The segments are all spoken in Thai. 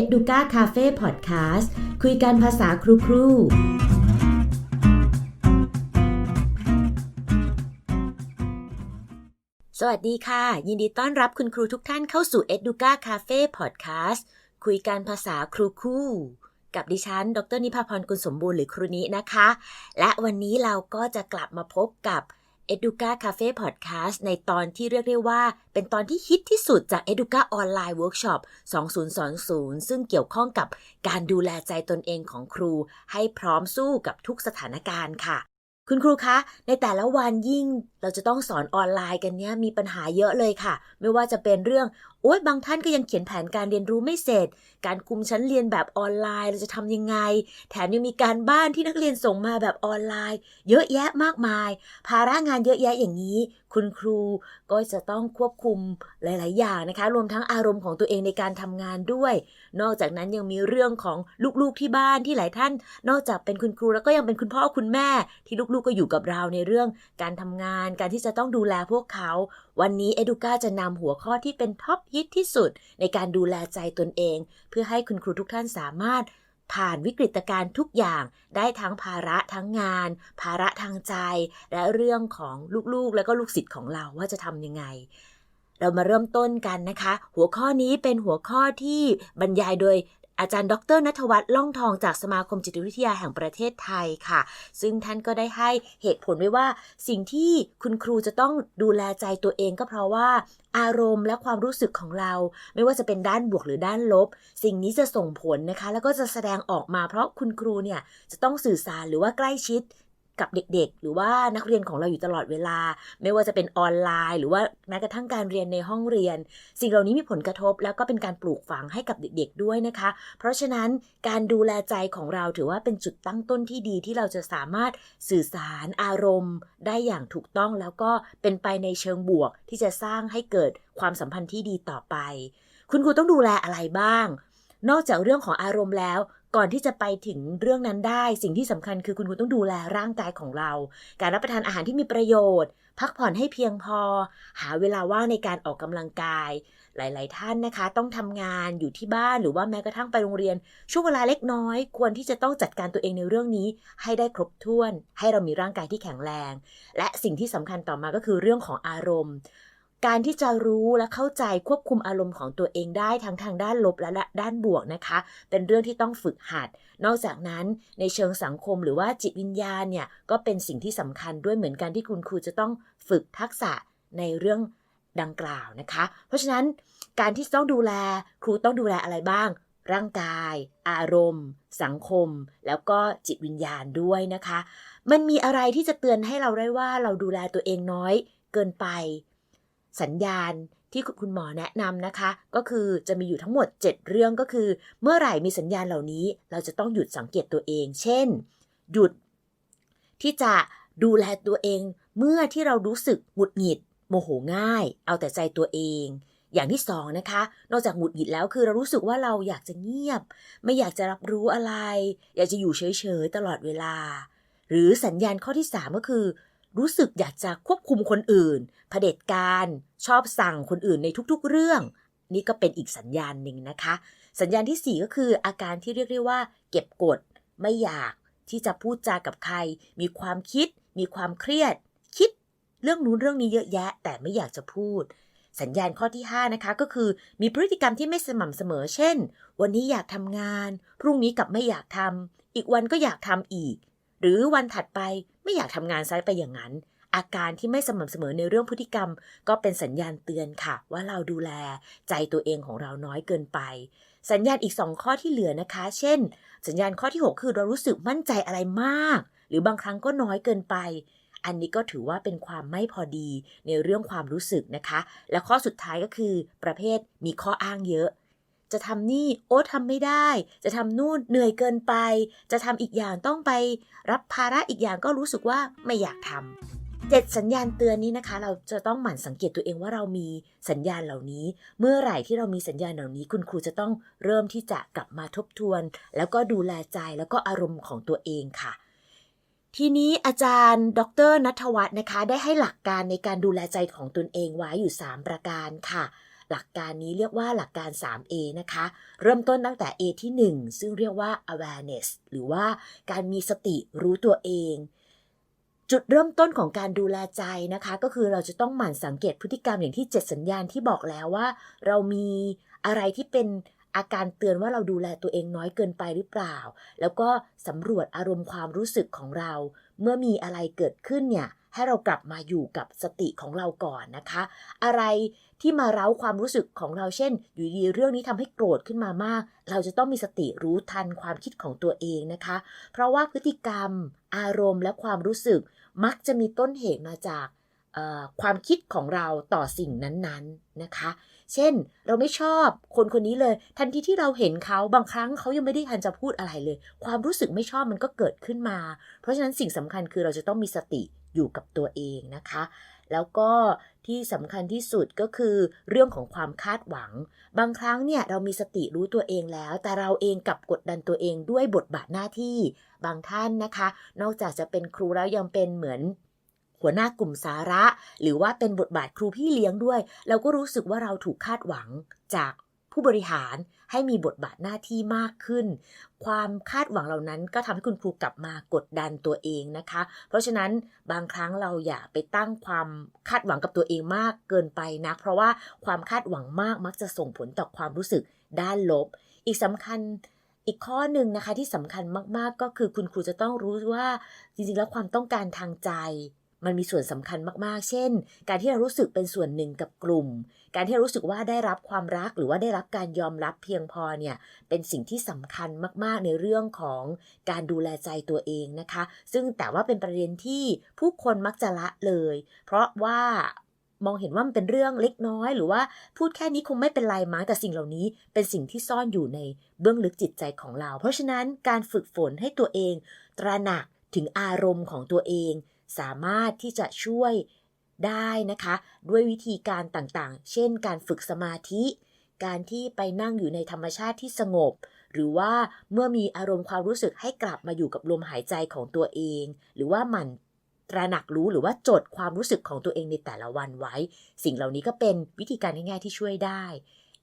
Educa Cafe Podcast คุยกันภาษาครูครูสวัสดีค่ะ ยินดีต้อนรับคุณครูทุกท่านเข้าสู่ Educa Cafe Podcast คุยกันภาษาครูครูกับดิฉัน ดรนิพาพรกุลสมบูรณ์หรือครูนินะคะ และวันนี้เราก็จะกลับมาพบกับ Educa Cafe Podcast ในตอนที่เรียกได้ว่า เป็นตอนที่ฮิตที่สุดจาก Educa Online Workshop 2020 ซึ่งเกี่ยวข้องกับการดูแลใจตนเองของครู ให้พร้อมสู้กับทุกสถานการณ์ค่ะ คุณครูคะ ในแต่ละวันยิ่งเราจะต้องสอนออนไลน์กันเนี้ยมีปัญหาเยอะเลยค่ะ ไม่ว่าจะเป็นเรื่องโอ๊ยบางท่านก็ยังเขียนแผนการเรียนรู้ไม่เสร็จ การคุมชั้นเรียนแบบออนไลน์เราจะทำยังไง แถมยังมีการบ้านที่นักเรียนส่งมาแบบออนไลน์ เยอะแยะมากมาย ภาระงานเยอะแยะอย่างนี้ คุณครูก็จะต้องควบคุมหลาย ๆ อย่างนะคะ รวมทั้งอารมณ์ของตัวเองในการทำงานด้วย นอกจากนั้นยังมีเรื่องของลูก ๆ ที่บ้านที่หลายท่าน นอกจากเป็นคุณครูแล้วก็ยังเป็นคุณพ่อคุณแม่ ที่ลูก ๆ ก็อยู่กับเราในเรื่องการทำงานการที่จะต้องดูแลพวกเขา วันนี้ Educa จะนำหัวข้อที่เป็นท็อปฮิตที่สุด ในการดูแลใจตนเอง เพื่อให้คุณครูทุกท่านสามารถ ผ่านวิกฤตการณ์ทุกอย่าง ได้ทั้งภาระทั้งงาน ภาระทางใจ และเรื่องของลูกๆ แล้วก็ลูกศิษย์ของเราว่าจะทำยังไงเรามาเริ่มต้นกันนะคะ หัวข้อนี้เป็นหัวข้อที่บรรยายโดย อาจารย์ดรนัทวัฒน์ล่องทองจากสมาคมจิตวิทยาแห่งประเทศไทยค่ะ ซึ่งท่านก็ได้ให้เหตุผลไว้ว่า สิ่งที่คุณครูจะต้องดูแลใจตัวเองก็เพราะว่าอารมณ์และความรู้สึกของเรา ไม่ว่าจะเป็นด้านบวกหรือด้านลบ สิ่งนี้จะส่งผลนะคะ แล้วก็จะแสดงออกมาเพราะคุณครูเนี่ยจะต้องสื่อสารหรือว่าใกล้ชิด กับเด็กๆ หรือว่านักเรียนของเราอยู่ตลอดเวลา ไม่ว่าจะเป็นออนไลน์ หรือว่าแม้กระทั่งการเรียนในห้องเรียน สิ่งเหล่านี้มีผลกระทบ แล้วก็เป็นการปลูกฝังให้กับเด็กๆด้วยนะคะ เพราะฉะนั้นการดูแลใจของเราถือว่าเป็นจุดตั้งต้นที่ดีที่เราจะสามารถสื่อสารอารมณ์ ได้อย่างถูกต้องแล้วก็เป็นไปในเชิงบวกที่จะสร้างให้เกิดความสัมพันธ์ที่ดีต่อไป คุณครูต้องดูแลอะไรบ้างนอกจากเรื่องของอารมณ์แล้ว ก่อนที่จะไปถึงเรื่องนั้นได้ สิ่งที่สำคัญคือคุณครูต้องดูแลร่างกายของเรา การรับประทานอาหารที่มีประโยชน์ พักผ่อนให้เพียงพอ หาเวลาว่างในการออกกำลังกาย หลาย ๆ ท่านนะคะ ต้องทำงานอยู่ที่บ้านหรือว่าแม้กระทั่งไปโรงเรียน ช่วงเวลาเล็กน้อย ควรที่จะต้องจัดการตัวเองในเรื่องนี้ ให้ได้ครบถ้วน ให้เรามีร่างกายที่แข็งแรง และสิ่งที่สำคัญต่อมาก็คือเรื่องของอารมณ์ การที่จะรู้และเข้าใจควบคุมอารมณ์ของตัวเองได้ทั้งทางด้านลบและด้านบวกนะคะ เป็นเรื่องที่ต้องฝึกหัด นอกจากนั้นในเชิงสังคมหรือว่าจิตวิญญาณเนี่ยก็เป็นสิ่งที่สำคัญด้วยเหมือนกันที่คุณครูจะต้องฝึกทักษะในเรื่องดังกล่าวนะคะ เพราะฉะนั้นการที่ต้องดูแลครูต้องดูแลอะไรบ้าง ร่างกาย อารมณ์ สังคม แล้วก็จิตวิญญาณด้วยนะคะ มันมีอะไรที่จะเตือนให้เราได้ว่าเราดูแลตัวเองน้อยเกินไป สัญญาณที่คุณหมอแนะนำนะคะ ก็คือจะมีอยู่ทั้งหมด 7 เรื่องก็คือ เมื่อไหร่มีสัญญาณเหล่านี้ เราจะต้องหยุดสังเกตตัวเอง เช่น หยุดที่จะดูแลตัวเอง เมื่อที่เรารู้สึกหงุดหงิด โมโหง่าย เอาแต่ใจตัวเอง อย่างที่สองนะคะ นอกจากหงุดหงิดแล้วคือเรารู้สึกว่าเราอยากจะเงียบ ไม่อยากจะรับรู้อะไร อยากจะอยู่เฉยๆตลอดเวลา หรือสัญญาณข้อที่ 3 ก็คือ รู้สึกอยากจะควบคุมคนอื่นเผด็จการชอบสั่งคนอื่นในทุกๆ เรื่อง นี่ก็เป็นอีกสัญญาณหนึ่งนะคะ สัญญาณที่ 4 ก็คืออาการที่เรียกได้ว่า เก็บกด ไม่อยากที่จะพูดจากับใคร มีความคิด มีความเครียด คิดเรื่องนู้นเรื่องนี้เยอะแยะ แต่ไม่อยากจะพูด สัญญาณข้อที่ 5 นะคะ ก็คือมีพฤติกรรมที่ไม่สม่ำเสมอ เช่น วันนี้อยากทำงาน พรุ่งนี้กลับไม่อยากทำอีกวันก็อยากทำอีก หรือวันถัดไปไม่อยากทำงานซ้ายไปอย่างนั้น อาการที่ไม่สม่ำเสมอในเรื่องพฤติกรรม ก็เป็นสัญญาณเตือนค่ะ ว่าเราดูแลใจตัวเองของเราน้อยเกินไป สัญญาณอีก 2 ข้อที่เหลือนะคะ เช่น สัญญาณข้อที่ 6 คือเรารู้สึกมั่นใจอะไรมาก หรือบางครั้งก็น้อยเกินไปอันนี้ก็ถือว่าเป็นความไม่พอดีในเรื่องความรู้สึกนะคะ และข้อสุดท้ายก็คือประเภทมีข้ออ้างเยอะ จะทำนี่โอ้ทำไม่ได้ จะทำนู่นเหนื่อยเกินไป จะทำอีกอย่างต้องไป รับภาระอีกอย่างก็รู้สึกว่าไม่อยากทำเจ็ดสัญญาณเตือนนี้นะคะ เราจะต้องหมั่นสังเกตตัวเองว่าเรามีสัญญาณเหล่านี้ เมื่อไหร่ที่เรามีสัญญาณเหล่านี้ คุณครูจะต้องเริ่มที่จะกลับมาทบทวน แล้วก็ดูแลใจแล้วก็อารมณ์ของตัวเองค่ะทีนี้อาจารย์ ดรนัทวัฒน์นะคะ ได้ให้หลักการในการดูแลใจของตนเองไว้อยู่ 3 ประการค่ะ หลักการนี้เรียกว่าหลักการ 3A นะคะ เริ่มต้นตั้งแต่ A ที่ 1 ซึ่งเรียกว่า awareness หรือว่าการมีสติรู้ตัวเอง จุดเริ่มต้นของการดูแลใจนะคะ ก็คือเราจะต้องหมั่นสังเกตพฤติกรรมอย่างที่ 7 สัญญาณที่บอกแล้วว่า เรามีอะไรที่เป็นอาการเตือนว่าเราดูแลตัวเองน้อยเกินไปหรือเปล่า แล้วก็สำรวจอารมณ์ความรู้สึกของเรา เมื่อมีอะไรเกิดขึ้นเนี่ย ให้เรากลับมาอยู่กับสติของเราก่อนนะคะ อะไรที่มาเร้าความรู้สึกของเราเช่น อยู่ดีเรื่องนี้ทำให้โกรธขึ้นมามาก เราจะต้องมีสติรู้ทันความคิดของตัวเองนะคะ เพราะว่าพฤติกรรม อารมณ์และความรู้สึก มักจะมีต้นเหตุมาจากความคิดของเราต่อสิ่งนั้นๆนะคะ เช่น เราไม่ชอบคนคนนี้เลย ทันทีที่เราเห็นเขาบางครั้งเขายังไม่ได้ทันจะพูดอะไรเลย ความรู้สึกไม่ชอบมันก็เกิดขึ้นมา เพราะฉะนั้นสิ่งสำคัญคือเราจะต้องมีสติ อยู่กับตัวเองนะคะ แล้วก็ที่สำคัญที่สุดก็คือเรื่องของความคาดหวัง บางครั้งเนี่ยเรามีสติรู้ตัวเองแล้ว แต่เราเองกลับกดดันตัวเองด้วยบทบาทหน้าที่ บางท่านนะคะ นอกจากจะเป็นครูแล้วยังเป็นเหมือนหัวหน้ากลุ่มสาระ หรือว่าเป็นบทบาทครูพี่เลี้ยงด้วย เราก็รู้สึกว่าเราถูกคาดหวังจาก ผู้บริหารให้มีบทบาทหน้าที่มากขึ้น ความคาดหวังเหล่านั้นก็ทำให้คุณครูกลับมากดดันตัวเองนะคะ เพราะฉะนั้นบางครั้งเราอย่าไปตั้งความคาดหวังกับตัวเองมากเกินไปนะ เพราะว่าความคาดหวังมากมักจะส่งผลต่อความรู้สึกด้านลบ อีกสำคัญอีกข้อหนึ่งนะคะที่สำคัญมากๆก็คือคุณครูจะต้องรู้ว่าจริงๆแล้วความต้องการทางใจ มันมีส่วนสำคัญมากๆ เช่น การที่เรารู้สึกเป็นส่วนหนึ่งกับกลุ่ม การที่เรารู้สึกว่าได้รับความรักหรือว่าได้รับการยอมรับเพียงพอเนี่ย เป็นสิ่งที่สำคัญมากๆ ในเรื่องของการดูแลใจตัวเองนะคะ ซึ่งแต่ว่าเป็นประเด็นที่ผู้คนมักจะละเลย เพราะว่ามองเห็นว่ามันเป็นเรื่องเล็กน้อย หรือว่าพูดแค่นี้คงไม่เป็นไรมั้งแต่สิ่งเหล่านี้เป็นสิ่งที่ซ่อนอยู่ในเบื้องลึกจิตใจของเรา เพราะฉะนั้นการฝึกฝนให้ตัวเอง ตระหนักถึงอารมณ์ของตัวเอง สามารถที่จะช่วยได้นะคะ ด้วยวิธีการต่างๆ เช่น การฝึกสมาธิ การที่ไปนั่งอยู่ในธรรมชาติที่สงบ หรือว่าเมื่อมีอารมณ์ความรู้สึกให้กลับมาอยู่กับลมหายใจของตัวเอง หรือว่าหมั่นตระหนักรู้หรือว่าจดความรู้สึกของตัวเองในแต่ละวันไว้ สิ่งเหล่านี้ก็เป็นวิธีการง่ายๆที่ช่วยได้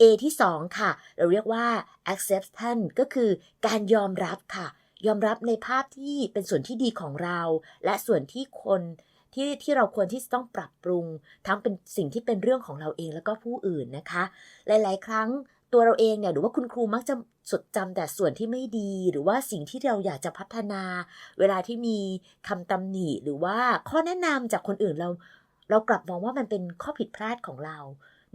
A ที่ 2 ค่ะ เราเรียกว่า acceptance ก็คือการยอมรับค่ะ ยอมรับในภาพที่เป็นส่วนที่ดีของเรา และส่วนที่คนที่ที่เราควรที่จะต้องปรับปรุง ทั้งเป็นสิ่งที่เป็นเรื่องของเราเองแล้วก็ผู้อื่นนะคะ หลาย ๆ ครั้งตัวเราเองเนี่ยหรือว่าคุณครูมักจะจดจำแต่ส่วนที่ไม่ดี หรือว่าสิ่งที่เราอยากจะพัฒนา เวลาที่มีคำตำหนิหรือว่าข้อแนะนำจากคนอื่นเรา เรากลับมองว่ามันเป็นข้อผิดพลาดของเรา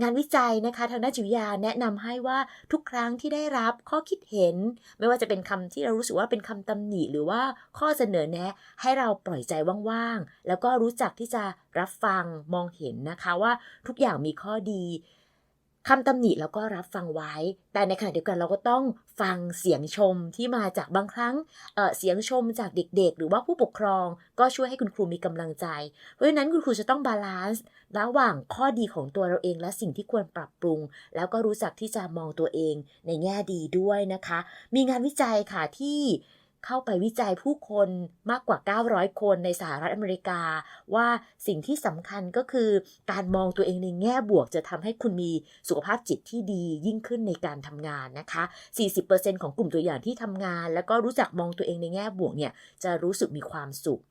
งานวิจัยนะคะทางด้านจิตวิทยาแนะนำให้ว่าทุกครั้งที่ได้รับข้อคิดเห็น ไม่ว่าจะเป็นคำที่เรารู้สึกว่าเป็นคำตำหนิหรือว่าข้อเสนอแนะ ให้เราปล่อยใจว่างๆ แล้วก็รู้จักที่จะรับฟังมองเห็นนะคะว่าทุกอย่างมีข้อดี คำตำหนิเราก็รับฟังไว้ แต่ในขณะเดียวกันเราก็ต้องฟังเสียงชมที่มาจากบางครั้งเเสียงชมจากเด็กๆ หรือว่าผู้ปกครอง ก็ช่วยให้คุณครูมีกำลังใจ เพราะฉะนั้นคุณครูจะต้องบาลานซ์ระหว่างข้อดีของตัวเราเองและสิ่งที่ควรปรับปรุง แล้วก็รู้จักที่จะมองตัวเองในแง่ดีด้วยนะคะ มีงานวิจัยค่ะที่ เข้าไปวิจัยผู้คนมากกว่า 900 คนในสหรัฐอเมริกา ว่าสิ่งที่สำคัญก็คือการมองตัวเองในแง่บวกจะทำให้คุณมีสุขภาพจิตที่ดียิ่งขึ้นในการทำงานนะคะ 40%ของกลุ่มตัวอย่างที่ทำงาน แล้วก็รู้จักมองตัวเองในแง่บวกเนี่ยจะรู้สึกมีความสุข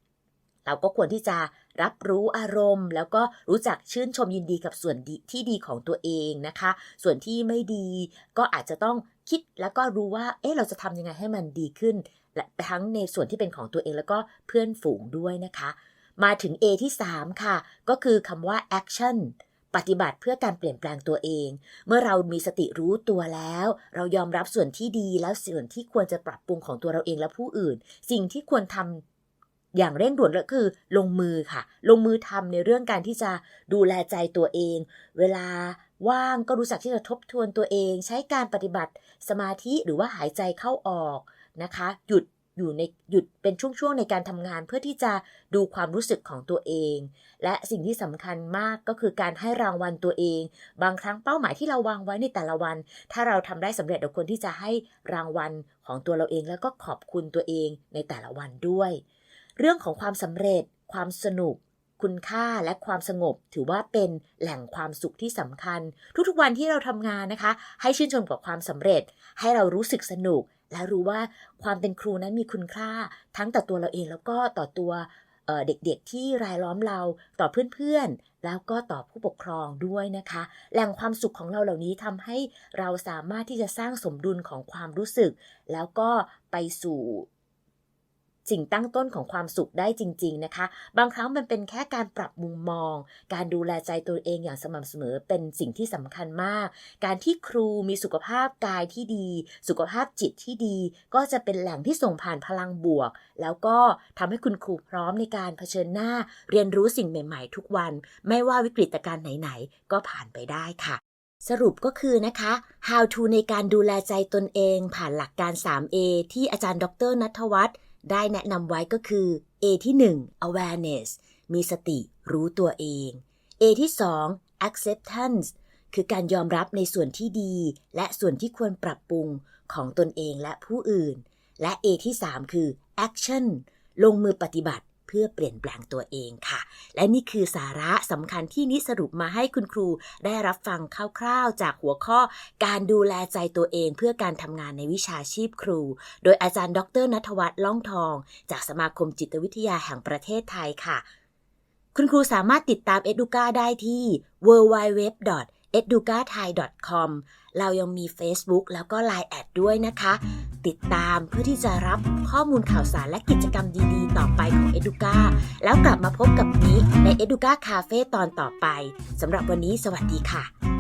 เราก็ควรที่จะรับรู้อารมณ์ แล้วก็รู้จักชื่นชมยินดีกับส่วนที่ดีของตัวเองนะคะ ส่วนที่ไม่ดีก็อาจจะต้องคิดแล้วก็รู้ว่า เอ๊ะ เราจะทำยังไงให้มันดีขึ้น และทั้งในส่วนที่เป็นของตัวเองแล้วก็เพื่อนฝูงด้วยนะคะ มาถึง A ที่ 3 ค่ะ ก็คือคำว่า action ปฏิบัติเพื่อการเปลี่ยนแปลงตัวเอง เมื่อเรามีสติรู้ตัวแล้ว เรายอมรับส่วนที่ดีแล้วส่วนที่ควรจะปรับปรุงของตัวเราเองและผู้อื่น สิ่งที่ควรทำอย่างเร่งด่วนก็คือลงมือค่ะ ลงมือทำในเรื่องการที่จะดูแลใจตัวเอง เวลาว่างก็รู้จักที่จะทบทวนตัวเอง ใช้การปฏิบัติสมาธิหรือว่าหายใจเข้าออก นะคะ หยุดอยู่ในหยุดเป็นช่วงๆในการทำงานเพื่อที่จะดูความรู้สึกของตัวเอง และสิ่งที่สำคัญมากก็คือการให้รางวัลตัวเอง บางครั้งเป้าหมายที่เราวางไว้ในแต่ละวัน ถ้าเราทำได้สำเร็จเราควรที่จะให้รางวัลของตัวเราเอง แล้วก็ขอบคุณตัวเองในแต่ละวันด้วย เรื่องของความสำเร็จ ความสนุก คุณค่าและความสงบ ถือว่าเป็นแหล่งความสุขที่สำคัญ ทุกๆวันที่เราทำงานนะคะ ให้ชื่นชมกับความสำเร็จ ให้เรารู้สึกสนุก และรู้ว่าความเป็นครูนั้นมีคุณค่าทั้งต่อตัวเราเองแล้วก็ต่อตัวเอ่อเด็กๆที่รายล้อมเราต่อเพื่อนๆ แล้วก็ต่อผู้ปกครองด้วยนะคะ แหล่งความสุขของเราเหล่านี้ทำให้เราสามารถที่จะสร้างสมดุลของความรู้สึก แล้วก็ไปสู่ สิ่งตั้งต้นของความสุขได้จริง ๆนะคะ บางครั้งมันเป็นแค่การปรับมุมมอง การดูแลใจตัวเองอย่างสม่ำเสมอเป็นสิ่งที่สำคัญมาก การที่ครูมีสุขภาพกายที่ดี สุขภาพจิตที่ดี ก็จะเป็นแหล่งที่ส่งผ่านพลังบวก แล้วก็ทำให้คุณครูพร้อมในการเผชิญหน้า เรียนรู้สิ่งใหม่ ๆ ทุกวัน ไม่ว่าวิกฤตการณ์ไหนๆ ก็ผ่านไปได้ค่ะสรุปก็คือนะคะ how to ในการดูแลใจตนเอง ผ่านหลักการ 3A ที่อาจารย์ดรนัทวัฒน์ ได้แนะนำไว้ก็คือ A ที่ 1 awareness มีสติรู้ตัวเอง A ที่ 2 acceptance คือการยอมรับในส่วนที่ดี และส่วนที่ควรปรับปรุงของตนเองและผู้อื่น และ A ที่ 3 คือ action ลงมือปฏิบัติ เพื่อเปลี่ยนแปลงตัวเองค่ะ และนี่คือสาระสำคัญที่นิสรุปมาให้คุณครูได้รับฟังคร่าวๆ จากหัวข้อการดูแลใจตัวเองเพื่อการทำงานในวิชาชีพครู โดยอาจารย์ ดรนัทวัฒน์ล่องทอง จากสมาคมจิตวิทยาแห่งประเทศไทยค่ะ คุณครูสามารถติดตาม Educa ได้ที่ educathai.com เรายังมี Facebook แล้วก็ Line แอดด้วยนะคะ ติดตามเพื่อที่จะรับข้อมูลข่าวสารและกิจกรรมดีๆ ต่อไปของ Educa แล้วกลับมาพบกับนี้ใน Educa Cafe ตอนต่อไปสำหรับวันนี้สวัสดีค่ะ